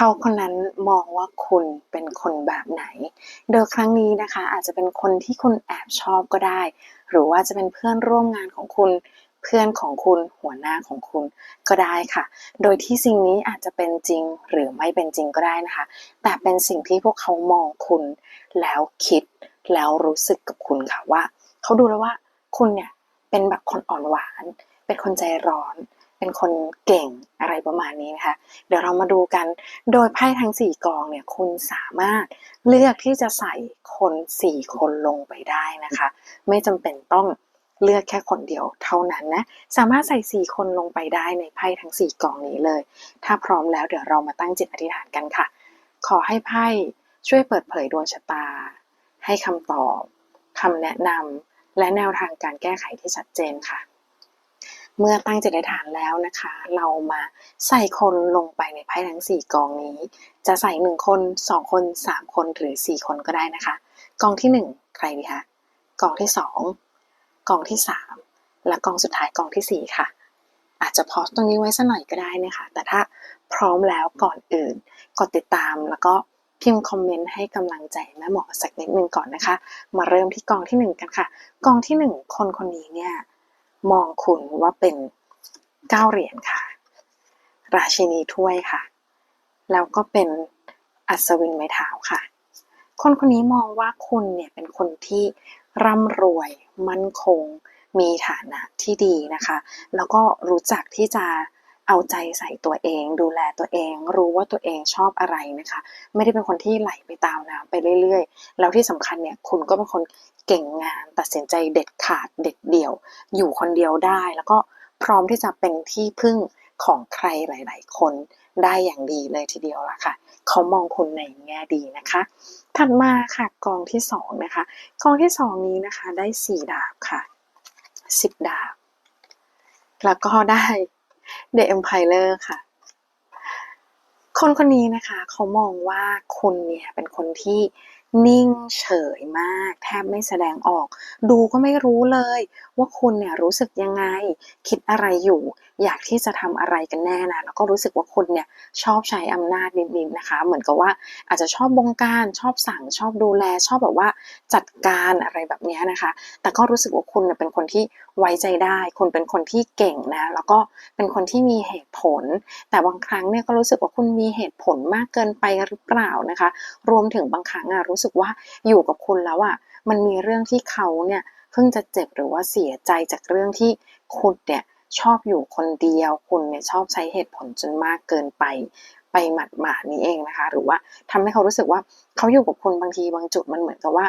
เขาคนนั้นมองว่าคุณเป็นคนแบบไหน โดยครั้งนี้นะคะ อาจจะเป็นคนที่คุณแอบชอบก็ได้ หรือว่าจะเป็นเพื่อนร่วมงานของคุณ เพื่อนของคุณหัวหน้าของคุณก็ได้ค่ะ โดยที่สิ่งนี้อาจจะเป็นจริงหรือไม่เป็นจริงก็ได้นะคะ แต่เป็นสิ่งที่พวกเขามองคุณ แล้วคิดแล้วรู้สึกกับคุณค่ะว่า เขาดูแล้วว่า คุณเนี่ยเป็นแบบคนอ่อนหวาน เป็นคนใจร้อน เป็นคนเก่งอะไรประมาณนี้นะคะ เดี๋ยวเรามาดูกัน โดยไพ่ทั้ง 4 กองเนี่ยคุณสามารถเลือกที่จะใส่คน 4 คนลงไปได้นะคะ ไม่จำเป็นต้องเลือกแค่คนเดียวเท่านั้นนะ สามารถใส่ 4 คนลงไปได้ในไพ่ทั้ง 4 กองนี้เลย ถ้าพร้อมแล้วเดี๋ยวเรามาตั้งจิตอธิษฐานกันค่ะ ขอให้ไพ่ช่วยเปิดเผยดวงชะตา ให้คำตอบคำแนะนำและแนวทางการแก้ไขที่ชัดเจนค่ะ เมื่อตั้งจิตอธิษฐานแล้วนะคะ เรามาใส่คนลงไปในไพ่ทั้ง 4 กองนี้ จะใส่ 1 คน 2 คน 3 คนหรือ 4 คนก็ได้นะคะ กองที่ 1 ใครดีคะกองที่ 2 กองที่ 3 และกองสุดท้ายกองทีสี่ 4 ค่ะ อาจจะพอสตรงนี้ไว้สักหน่อยก็ได้นะคะ แต่ถ้าพร้อมแล้วก่อนอื่นกดติดตามแล้วก็พิมพ์คอมเมนต์ให้กำลังใจแม่หมอสักนิดนึงก่อนนะคะ มาเริ่มที่กองที่ 1 กันค่ะ กองที่ 1 คนคนนี้เนี่ย มองคุณว่าเป็นเก้าเหรียญค่ะ ราชินีถ้วยค่ะ แล้วก็เป็นอัศวินไม้เท้าค่ะ คนคนนี้มองว่าคุณเนี่ยเป็นคนที่ร่ำรวยมั่นคง มีฐานะที่ดีนะคะ แล้วก็รู้จักที่จะ เอาใจใส่ตัวเอง ดูแลตัวเอง รู้ว่าตัวเองชอบอะไรนะคะ ไม่ได้เป็นคนที่ไหลไปตามน้ำไปเรื่อยๆ แล้วที่สำคัญเนี่ยคุณก็เป็นคนเก่งงานตัดสินใจเด็ดขาดเด็ดเดี่ยว อยู่คนเดียวได้ แล้วก็พร้อมที่จะเป็นที่พึ่งของใครหลาย ๆ คนได้อย่างดีเลยทีเดียวล่ะค่ะ เขามองคุณในแง่ดีนะคะ ถัดมาค่ะกองที่สองนะคะกองที่สองนี้นะคะได้สี่ดาบค่ะสิบดาบ แล้วก็ได้ The Empirer ค่ะ คนคนนี้นะคะ เขามองว่าคุณเนี่ยเป็นคนที่ นิ่งเฉยมาก แทบไม่แสดงออก ดูก็ไม่รู้เลย ว่าคุณเนี่ยรู้สึกยังไง คิดอะไรอยู่ อยากที่จะทำอะไรกันแน่นะแล้วก็รู้สึกว่าคุณเนี่ยชอบใช้อำนาจนิดๆนะคะ เหมือนกับว่าอาจจะชอบบงการชอบสั่งชอบดูแล ชอบแบบว่าจัดการอะไรแบบนี้นะคะ แต่ก็รู้สึกว่าคุณเป็นคนที่ไว้ใจได้ คุณเป็นคนที่เก่งนะแล้วก็เป็นคนที่มีเหตุผล แต่บางครั้งเนี่ยก็รู้สึกว่าคุณมีเหตุผลมากเกินไปหรือเปล่านะคะ รวมถึงบางครั้งอะรูู้้สึกว่าอยู่กับคุณแล้วอะมันมีเรื่องที่เขาเนี่ยเพิ่งจะเจ็บหรือว่าเสียใจจากเรื่องที่คุณเนี่ยชอบอยู่คนเดียว คุณเนี่ยชอบใช้เหตุผลจนมากเกินไปไปหมัดหมานี้เองนะคะ หรือว่าทำให้เขารู้สึกว่าเขาอยู่กับคุณบางทีบางจุดมันเหมือนกับว่า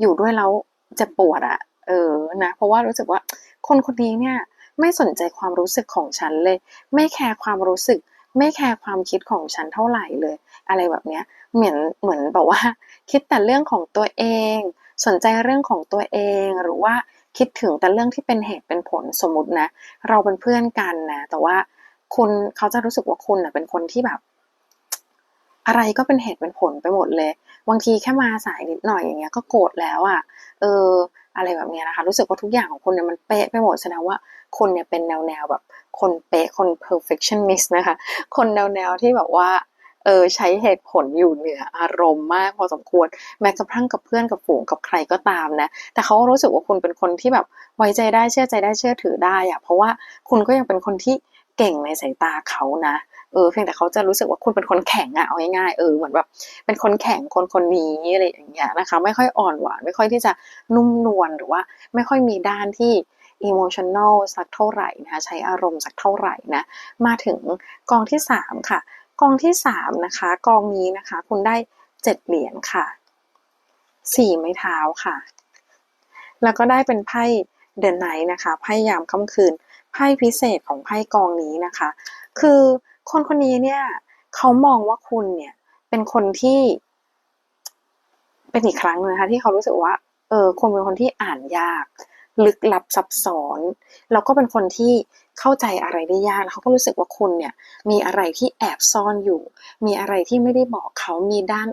อยู่ด้วยแล้วจะปวดอะเออนะเพราะว่ารู้สึกว่าคนคนนี้เนี่ยไม่สนใจความรู้สึกของฉันเลย ไม่แคร์ความรู้สึก ไม่แคร์ความคิดของฉันเท่าไหร่เลย อะไรแบบเนี้ยเหมือนเหมือนแบบว่า คิดแต่เรื่องของตัวเอง สนใจเรื่องของตัวเอง หรือว่าคิดถึงแต่เรื่องที่เป็นเหตุเป็นผลสมมตินะ เราเป็นเพื่อนกันนะ แต่ว่าคุณเขาจะรู้สึกว่าคุณนะเป็นคนที่แบบ อะไรก็เป็นเหตุเป็นผลไปหมดเลย บางทีแค่มาสายนิดหน่อยอย่างเงี้ยก็โกรธแล้วอะ่ะ เออ อะไรแบบเนี้ยนะคะ รู้สึกว่าทุกอย่างของคุณเนี่ยมันเป๊ะไปหมดแสดงว่าคุณเนี่ยเป็นแนวแนวแบบ คนเป๊ะคน perfectionist นะคะ คนแนวแนวที่แบบว่า เออใช้เหตุผลอยู่เหนืออารมณ์มากพอสมควร แม้กระทั่งกับเพื่อนกับฝูงกับใครก็ตามนะ แต่เขารู้สึกว่าคุณเป็นคนที่แบบไว้ใจได้เชื่อใจได้เชื่อถือได้อะเพราะว่าคุณก็ยังเป็นคนที่เก่งในสายตาเขานะเออเพียงแต่เขาจะรู้สึกว่าคุณเป็นคนแข็งอะเอาง่ายๆเออเหมือนแบบเป็นคนแข็งคนคนนี้อะไรอย่างเงี้ยนะคะ ไม่ค่อยอ่อนหวานไม่ค่อยที่จะนุ่มนวลหรือว่าไม่ค่อยมีด้านที่ emotional สักเท่าไหร่นะคะใช้อารมณ์สักเท่าไหร่นะมาถึงกองที่สามค่ะ กองที่สามนะคะกองนี้นะคะ คุณได้เจ็ดเหรียญค่ะสี่ไม้เท้าค่ะ แล้วก็ได้เป็นไพ่เดนไนท์นะคะไพ่ยามค่ำคืนไพ่พิเศษของไพ่กองนี้นะคะ คือคนคนนี้เนี่ยเขามองว่าคุณเนี่ยเป็นคนที่ เป็นอีกครั้งนะคะที่เขารู้สึกว่าเออคุณเป็นคนที่อ่านยาก ลึกลับซับซ้อน แล้วก็เป็นคนที่ เข้าใจอะไรได้ยากแล้วเขาก็รู้สึกว่าคุณเนี่ยมีอะไรที่แอบซ่อนอยู่ มีอะไรที่ไม่ได้บอกเขามีด้าน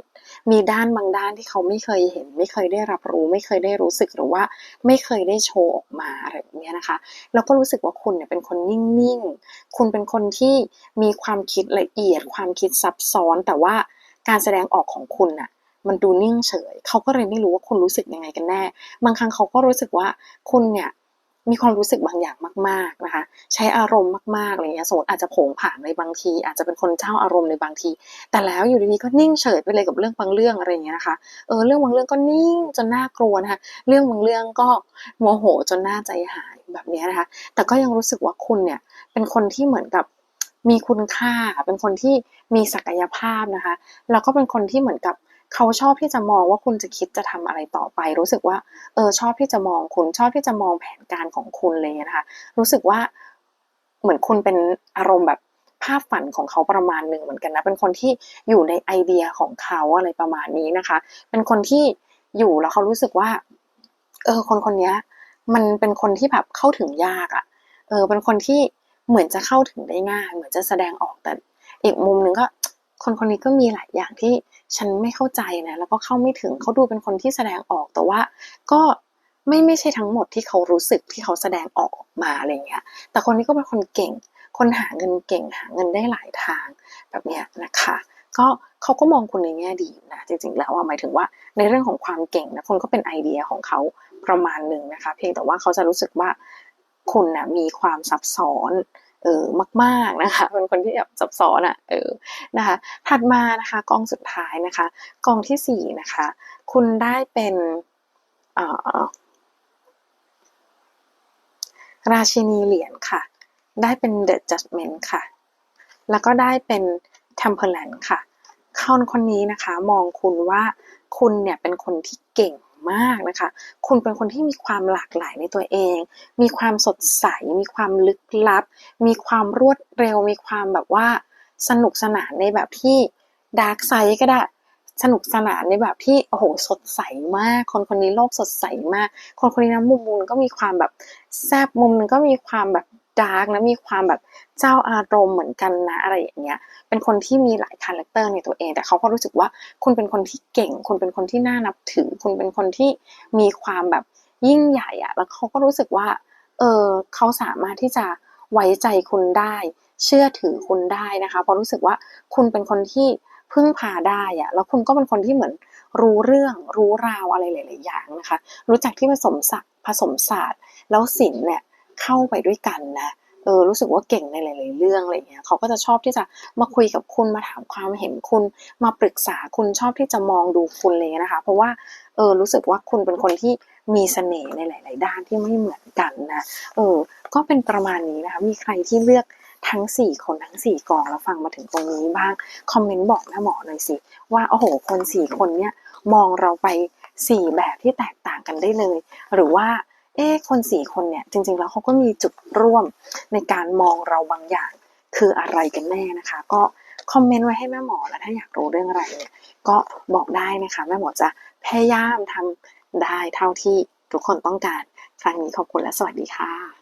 มีด้านบางด้านที่เขาไม่เคยเห็น ไม่เคยได้รับรู้ ไม่เคยได้รู้สึกหรือว่าไม่เคยได้โชว์ออกมาอะไรแบบนี้นะคะแล้วก็รู้สึกว่าคุณเนี่ยเป็นคนนิ่งๆ คุณเป็นคนที่มีความคิดละเอียด ความคิดซับซ้อน แต่ว่าการแสดงออกของคุณน่ะมันดูนิ่งเฉย เขาก็เลยไม่รู้ว่าคุณรู้สึกยังไงกันแน่ บางครั้งเขาก็รู้สึกว่าคุณเนี่ย มีความรู้สึกบางอย่างมาก ๆนะคะ ใช้อารมณ์มากๆอะไรเงี้ยสมมติอาจจะโผงผางในบางที อาจจะเป็นคนเจ้าอารมณ์ในบางที แต่แล้วอยู่ดีๆก็นิ่งเฉยไปเลยกับเรื่องบางเรื่องอะไรเงี้ยนะคะเออเรื่องบางเรื่องก็นิ่งจนน่ากลัวนะคะเรื่องบางเรื่องก็โมโหจนน่าใจหายแบบนี้นะคะ แต่ก็ยังรู้สึกว่าคุณเนี่ยเป็นคนที่เหมือนกับมีคุณค่า เป็นคนที่มีศักยภาพนะคะแล้วก็เป็นคนที่เหมือนกับ เขาชอบที่จะมองว่าคุณจะคิดจะทำอะไรต่อไป รู้สึกว่าเออชอบที่จะมองคุณชอบที่จะมองแผนการของคุณเลยนะคะ รู้สึกว่าเหมือนคุณเป็นอารมณ์แบบภาพฝันของเขาประมาณหนึ่งเหมือนกันนะ เป็นคนที่อยู่ในไอเดียของเขาอะไรประมาณนี้นะคะ เป็นคนที่อยู่แล้วเขารู้สึกว่า เออ คนคนนี้มันเป็นคนที่แบบเข้าถึงยากอะ่ะ เออ เป็นคนที่เหมือนจะเข้าถึงได้ง่าย เหมือนจะแสดงออกแต่อีกมุมหนึ่งก็ คนคนนี้ก็มีหลายอย่างที่ฉันไม่เข้าใจนะแล้วก็เข้าไม่ถึงเขาดูเป็นคนที่แสดงออกแต่ว่าก็ไม่ไม่ใช่ทั้งหมดที่เขารู้สึกที่เขาแสดงออกมาอะไรเงี้ย แต่คนนี้ก็เป็นคนเก่ง คนหาเงินเก่งหาเงินได้หลายทางแบบเนี้ยนะคะ ก็เขาก็มองคุณในแง่ดีนะจริงๆแล้วหมายถึงว่าในเรื่องของความเก่งนะคุณก็เป็นไอเดียของเขาประมาณหนึ่งนะคะ เพียงแต่ว่าเขาจะรู้สึกว่าคุณนะมีความซับซ้อน เออมากๆนะคะเป็นคนที่แบบซับซ้อนอะ่ะเออนะคะถัดมานะคะกองสุดท้ายนะคะกองที่สี่นะคะ คุณได้เป็นราชินีเหรียญค่ะ ได้เป็น The Judgment ค่ะ แล้วก็ได้เป็น Temperance ค่ะคนคนนี้นะคะ มองคุณว่าคุณเนี่ยเป็นคนที่เก่ง มากนะคะ คุณเป็นคนที่มีความหลากหลายในตัวเอง มีความสดใส มีความลึกลับ มีความรวดเร็ว มีความแบบว่าสนุกสนานในแบบที่ดาร์กไซด์ก็ได้สนุกสนานในแบบที่โอ้โหสดใสมาก คนคนนี้โลกสดใสมาก คนคนนี้นะมุมมุมก็มีความแบบแซบมุมนึงก็มีความแบบ ดาร์กนะมีความแบบเจ้าอารมณ์เหมือนกันนะอะไรอย่างเงี้ยเป็นคนที่มีหลายคาแรคเตอร์ในตัวเอง แต่เขาก็รู้สึกว่าคุณเป็นคนที่เก่ง คุณเป็นคนที่น่านับถือ คุณเป็นคนที่มีความแบบยิ่งใหญ่อะแล้วเขาก็รู้สึกว่าเออเขาสามารถที่จะไว้ใจคุณได้ เชื่อถือคุณได้นะคะเพราะรู้สึกว่าคุณเป็นคนที่พึ่งพาได้อะแล้วคุณก็เป็นคนที่เหมือนรู้เรื่องรู้ราวอะไรหลาย ๆ อย่างนะคะ รู้จักที่ผสมศักดิ์ผสมศาสตร์ แล้วศิลป์เนี่ย เข้าไปด้วยกันนะเออรู้สึกว่าเก่งในหลายๆเรื่องอะไรเงี้ยเขาก็จะชอบที่จะมาคุยกับคุณมาถามความเห็นคุณมาปรึกษาคุณชอบที่จะมองดูคุณเลยนะคะ เพราะว่าเออรู้สึกว่าคุณเป็นคนที่มีเสน่ห์ในหลาย ๆ ด้านที่ไม่เหมือนกันนะเออก็เป็นประมาณนี้นะคะมีใครที่เลือกทั้ง 4 คนทั้ง 4 กองแล้วฟังมาถึงตรงนี้บ้างคอมเมนต์บอกแม่หมอหน่อยสิว่าโอ้โหคน 4 คนเนี้ยมองเราไป 4 แบบที่แตกต่างกันได้เลย หรือว่า เอ๊คนสี่คนเนี่ยจริง ๆ แล้วเขาก็มีจุดร่วมในการมองเราบางอย่าง คืออะไรกันแน่นะคะ ก็คอมเมนต์ไว้ให้แม่หมอแล้วถ้าอยากรู้เรื่องอะไรเนี่ยก็บอกได้นะคะแม่หมอจะพยายามทำได้เท่าที่ทุกคนต้องการ ครั้งนี้ขอบคุณและสวัสดีค่ะ